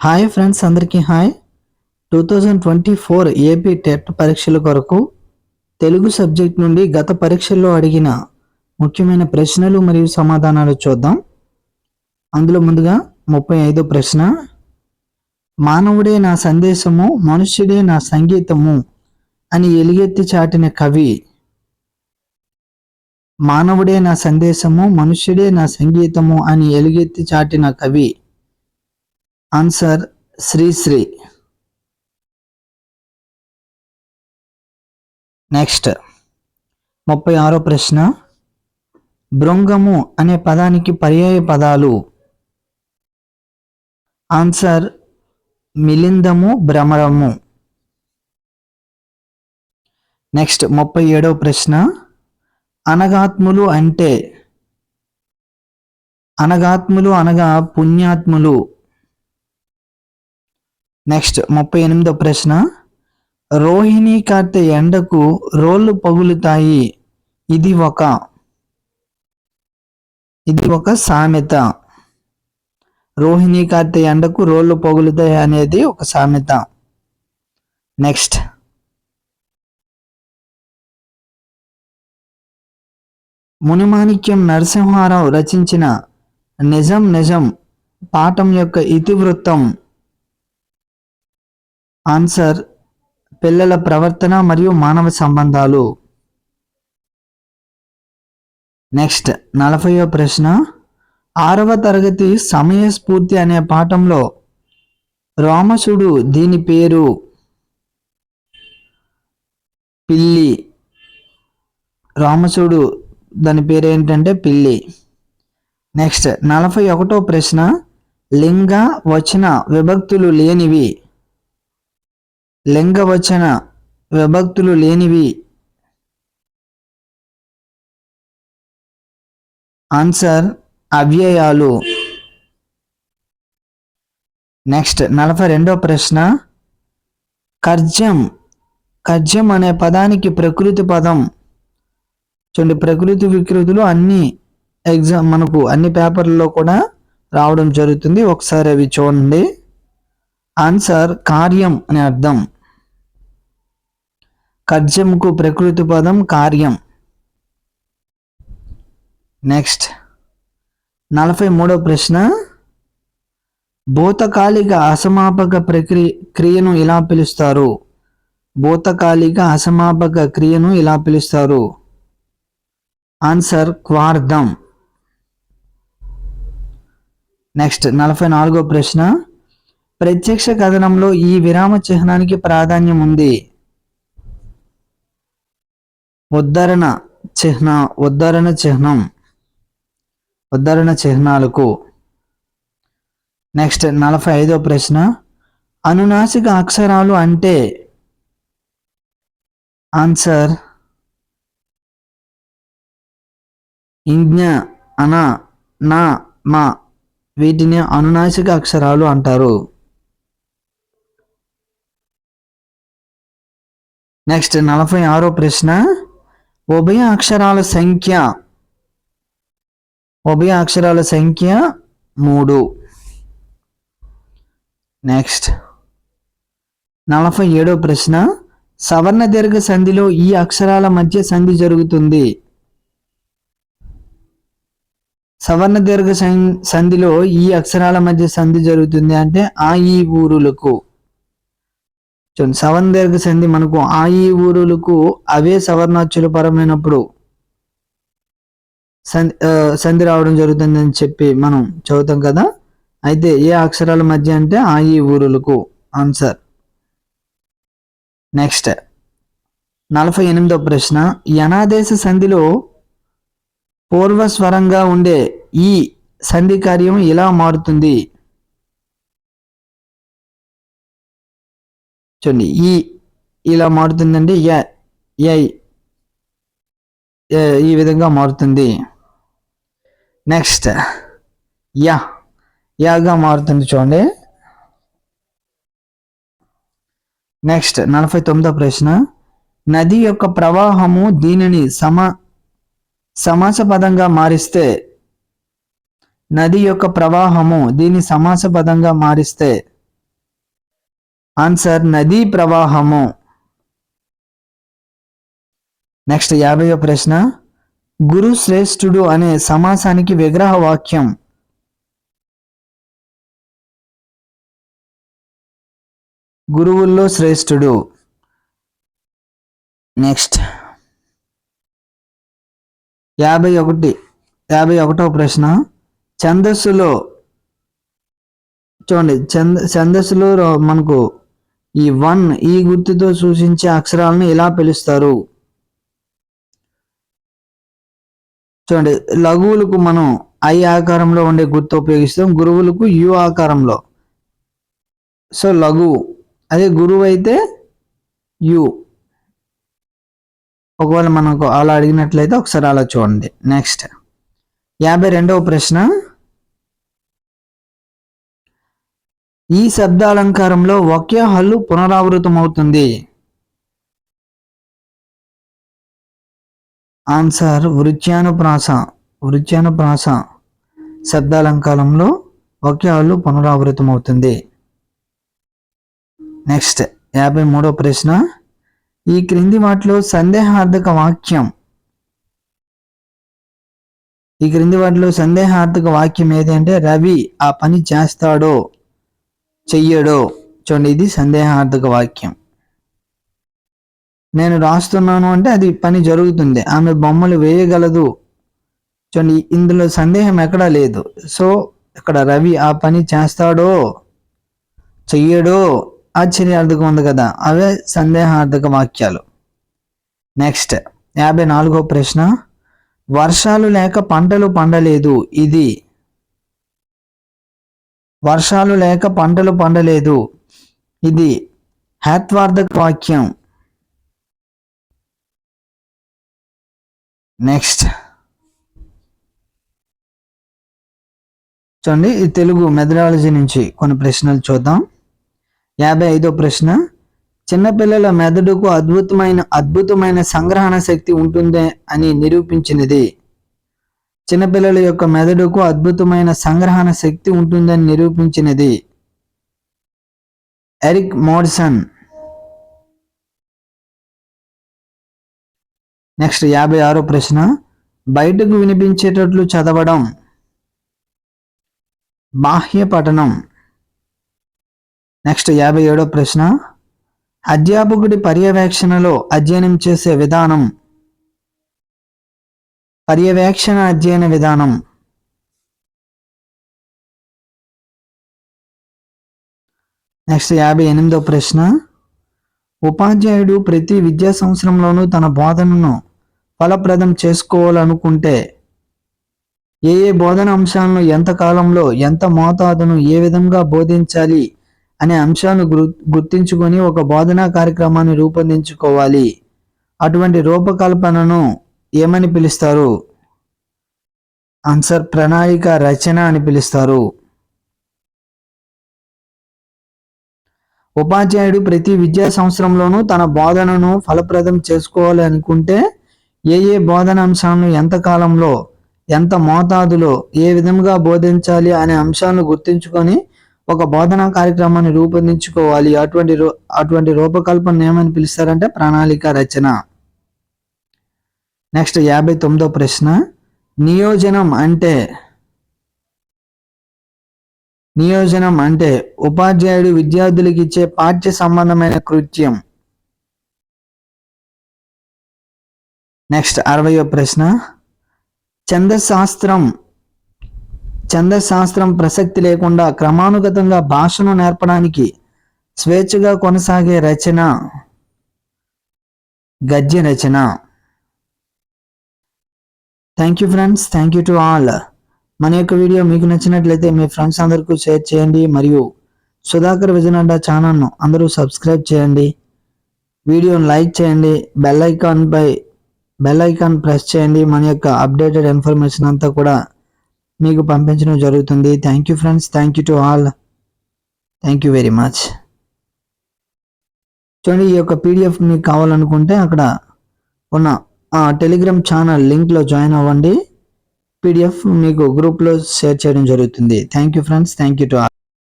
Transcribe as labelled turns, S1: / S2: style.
S1: Hi friends అందరికీ hi. Two thousand twenty four AP TET పరీక్షల కొరకు తెలుగు సబ్జెక్ట్ నుండి గత పరీక్షల్లో అడిగిన ముఖ్యమైన ప్రశ్నలు మరియు సమాధానాలు చూద్దాం. అందులో ముందుగా ముప్పై ఐదో ప్రశ్న. మానవుడే నా సందేశము మనుష్యుడే నా సంగీతము అని ఎలుగెత్తి చాటిన కవి. మానవుడే నా సందేశము మనుష్యుడే నా సంగీతము అని ఎలుగెత్తి చాటిన కవి. Answer Sri Sri next. ముప్పై ఆరో ప్రశ్న. భృంగము అనే పదానికి పర్యాయ పదాలు. ఆన్సర్ మిలిందము భ్రమరము. నెక్స్ట్ ముప్పై ఏడవ ప్రశ్న. అనగాత్ములు అంటే అనగాత్ములు అనగా పుణ్యాత్ములు. నెక్స్ట్ ముప్పై ఎనిమిదో ప్రశ్న. రోహిణి కార్తె ఎండకు రోళ్ళు పగులుతాయి. ఇది ఒక ఇది ఒక సామెత. రోహిణి కార్తె ఎండకు రోళ్ళు పగులుతాయి అనేది ఒక సామెత. నెక్స్ట్. మునిమాణిక్యం నరసింహారావు రచించిన నిజం నిజం పాఠం యొక్క ఇతివృత్తం. ఆన్సర్ పిల్లల ప్రవర్తన మరియు మానవ సంబంధాలు. నెక్స్ట్ నలభైవ ప్రశ్న. ఆరవ తరగతి సమయస్ఫూర్తి అనే పాఠంలో రామసుడు దీని పేరు? పిల్లి. రామసుడు దాని పేరు ఏంటంటే పిల్లి. నెక్స్ట్ నలభై ఒకటో ప్రశ్న. లింగ వచన విభక్తులు లేనివి. లింగవచన విభక్తులు లేనివి. ఆన్సర్ అవ్యయాలు. నెక్స్ట్ నలభై రెండో ప్రశ్న. కర్జం కర్జం అనే పదానికి ప్రకృతి పదం. చూడండి ప్రకృతి వికృతులు అన్ని ఎగ్జామ్ మనకు అన్ని పేపర్లలో కూడా రావడం జరుగుతుంది. ఒకసారి అవి చూడండి. ఆన్సర్ కార్యం అనే అర్థం. కర్జంకు ప్రకృతి పదం కార్యం. నెక్స్ట్ నలభై మూడో ప్రశ్న. భూతకాలిక అసమాపక ప్రక్రియ క్రియను ఇలా పిలుస్తారు? భూతకాలిక అసమాపక క్రియను ఇలా పిలుస్తారు? ఆన్సర్ క్వార్థం. నెక్స్ట్ నలభై నాలుగో ప్రశ్న. ప్రత్యక్ష కథనంలో ఈ విరామ చిహ్నానికి ప్రాధాన్యం ఉంది. ఉద్ధరణ చిహ్న ఉద్ధరణ చిహ్నం. ఉద్ధరణ చిహ్నాలకు నెక్స్ట్ నలభై ఐదో ప్రశ్న. అనునాసిక అక్షరాలు అంటే ఆన్సర్ ఇంజ్ఞ అన నా మా వీటిని అనునాసిక అక్షరాలు అంటారు. నెక్స్ట్ నలభై ఆరో ప్రశ్న. ఉభయ అక్షరాల సంఖ్య. ఉభయ అక్షరాల సంఖ్య మూడు. నెక్స్ట్ నలభై ఏడో ప్రశ్న. సవర్ణ దీర్ఘ సంధిలో ఈ అక్షరాల మధ్య సంధి జరుగుతుంది. సవర్ణ దీర్ఘ సంధిలో ఈ అక్షరాల మధ్య సంధి జరుగుతుంది అంటే ఆ ఈ ఊరులకు. చూడండి సవర్ణ దీర్ఘ సంధి మనకు ఆ ఈ ఊరులకు అవే సవర్ణాచుల పరమైనప్పుడు సంధి సంధి రావడం జరుగుతుంది అని చెప్పి మనం చదువుతాం కదా? అయితే ఏ అక్షరాల మధ్య అంటే ఆ ఈ ఊరులకు? ఆన్సర్ నెక్స్ట్ నలభై ఎనిమిదో ప్రశ్న. యనాదేశ సంధిలో పూర్వస్వరంగా ఉండే ఈ సంధి కార్యం ఇలా మారుతుంది? చూడండి. ఈ ఇలా మారుతుందండి. ఈ విధంగా మారుతుంది. నెక్స్ట్ యా యాగా మారుతుంది చూడండి. నెక్స్ట్ నలభై తొమ్మిదో ప్రశ్న. నది యొక్క ప్రవాహము దీనిని సమ సమాస పదంగా మారిస్తే నది యొక్క ప్రవాహము దీన్ని సమాస పదంగా మారిస్తే ఆన్సర్ నదీ ప్రవాహము. నెక్స్ట్ యాభై ప్రశ్న. గురు శ్రేష్ఠుడు అనే సమాసానికి విగ్రహ వాక్యం. గురువుల్లో శ్రేష్ఠుడు. నెక్స్ట్. యాభై ఒకటి యాభై ఒకటవ ప్రశ్న. ఛందస్సులో చూడండి ఛంద ఛందస్సులో మనకు ఈ వన్ ఈ గుర్తుతో సూచించే అక్షరాలను ఎలా పిలుస్తారు? చూడండి లఘువులకు మనం ఐ ఆకారంలో ఉండే గుర్తు ఉపయోగిస్తాం గురువులకు యు ఆకారంలో. సో లఘువు అదే గురువు అయితే యు. ఒకవేళ మనకు అలా అడిగినట్లయితే ఒకసారి అలా చూడండి. నెక్స్ట్ యాభై రెండవ ప్రశ్న. ఈ శబ్దాలంకారంలో ఒకే హల్లు పునరావృతమవుతుంది. ఆన్సర్ వృత్యానుప్రాస వృత్యానుప్రాస. శబ్దాలంకారంలో ఒకే హల్లు పునరావృతమవుతుంది. నెక్స్ట్ యాభై మూడో ప్రశ్న. ఈ క్రింది వాటిలో సందేహార్థక వాక్యం. ఈ క్రింది వాటిలో సందేహార్థక వాక్యం ఏది అంటే రవి ఆ పని చేస్తాడో. చెయ్యడో. చూడండి ఇది సందేహార్థక వాక్యం. నేను రాస్తున్నాను అంటే అది పని జరుగుతుంది. ఆమె బొమ్మలు వేయగలదు. చూడండి ఇందులో సందేహం ఎక్కడా లేదు. సో ఇక్కడ రవి ఆ పని చేస్తాడో? చెయ్యడో? ఆశ్చర్యార్థకం ఉంది కదా. అవే సందేహార్థక వాక్యాలు. నెక్స్ట్ యాభై నాలుగో ప్రశ్న. వర్షాలు లేక పంటలు పండలేదు. ఇది వర్షాలు లేక పంటలు పండలేదు. ఇది హేత్వార్థక వాక్యం. నెక్స్ట్. చూడండి ఈ తెలుగు మెథడాలజీ నుంచి కొన్ని ప్రశ్నలు చూద్దాం. యాభై ఐదో ప్రశ్న. చిన్నపిల్లల మెదడుకు అద్భుతమైన అద్భుతమైన సంగ్రహణ శక్తి ఉంటుంది అని నిరూపించినది. చిన్నపిల్లల యొక్క మెదడుకు అద్భుతమైన సంగ్రహణ శక్తి ఉంటుందని నిరూపించినది. ఎరిక్ మోడ్సన్ నెక్స్ట్ యాభై ఆరో ప్రశ్న. బయటకు వినిపించేటట్లు చదవడం. బాహ్య పఠనం. నెక్స్ట్ యాభై ఏడో ప్రశ్న. అధ్యాపకుడి పర్యవేక్షణలో అధ్యయనం చేసే విధానం. పర్యవేక్షణ అధ్యయన విధానం. నెక్స్ట్ యాభై ఎనిమిదో ప్రశ్న. ఉపాధ్యాయుడు ప్రతి విద్యా సంవత్సరంలోనూ తన బోధనను ఫలప్రదం చేసుకోవాలనుకుంటే ఏ ఏ బోధన అంశాలను ఎంత కాలంలో ఎంత మోతాదును ఏ విధంగా బోధించాలి అనే అంశాలను గుర్తించుకొని ఒక బోధనా కార్యక్రమాన్ని రూపొందించుకోవాలి. అటువంటి రూపకల్పనను ఏమని పిలుస్తారు? ఆన్సర్ ప్రణాళిక రచన అని పిలుస్తారు. ఉపాధ్యాయుడు ప్రతి విద్యా సంవత్సరంలోనూ తన బోధనను ఫలప్రదం చేసుకోవాలి అనుకుంటే ఏ ఏ బోధన అంశాలను ఎంత కాలంలో ఎంత మోతాదులో ఏ విధంగా బోధించాలి అనే అంశాలను గుర్తించుకొని ఒక బోధనా కార్యక్రమాన్ని రూపొందించుకోవాలి. అటువంటి అటువంటి రూపకల్పన ఏమని పిలుస్తారంటే ప్రణాళిక రచన. నెక్స్ట్ యాభై తొమ్మిదో ప్రశ్న. నియోజనం అంటే నియోజనం అంటే ఉపాధ్యాయుడు విద్యార్థులకు ఇచ్చే పాఠ్య సంబంధమైన కృత్యం. నెక్స్ట్ అరవయో ప్రశ్న. చందశాస్త్రం ఛందశాస్త్రం ప్రసక్తి లేకుండా క్రమానుగతంగా భాషను నేర్పడానికి స్వేచ్ఛగా కొనసాగే రచన గద్య రచన. Thank you friends thank you to all మన యొక్క వీడియో మీకు నచ్చినట్లయితే మీ ఫ్రెండ్స్ అందరికీ షేర్ చేయండి. మరియు సుధాకర్ విజయనడ్డా ఛానల్ను అందరూ సబ్స్క్రైబ్ చేయండి. వీడియోను లైక్ చేయండి. బెల్ ఐకాన్పై బెల్ ఐకాన్ ప్రెస్ చేయండి. మన యొక్క అప్డేటెడ్ ఇన్ఫర్మేషన్ అంతా కూడా మీకు పంపించడం జరుగుతుంది. Thank you friends thank you to all thank you very much చూడండి ఈ యొక్క పీడిఎఫ్ మీకు కావాలనుకుంటే అక్కడ ఉన్న టెలిగ్రామ్ ఛానల్ లింక్లో జాయిన్ అవ్వండి. పీడిఎఫ్ మీకు గ్రూప్లో షేర్ చేయడం జరుగుతుంది. Thank you friends thank you to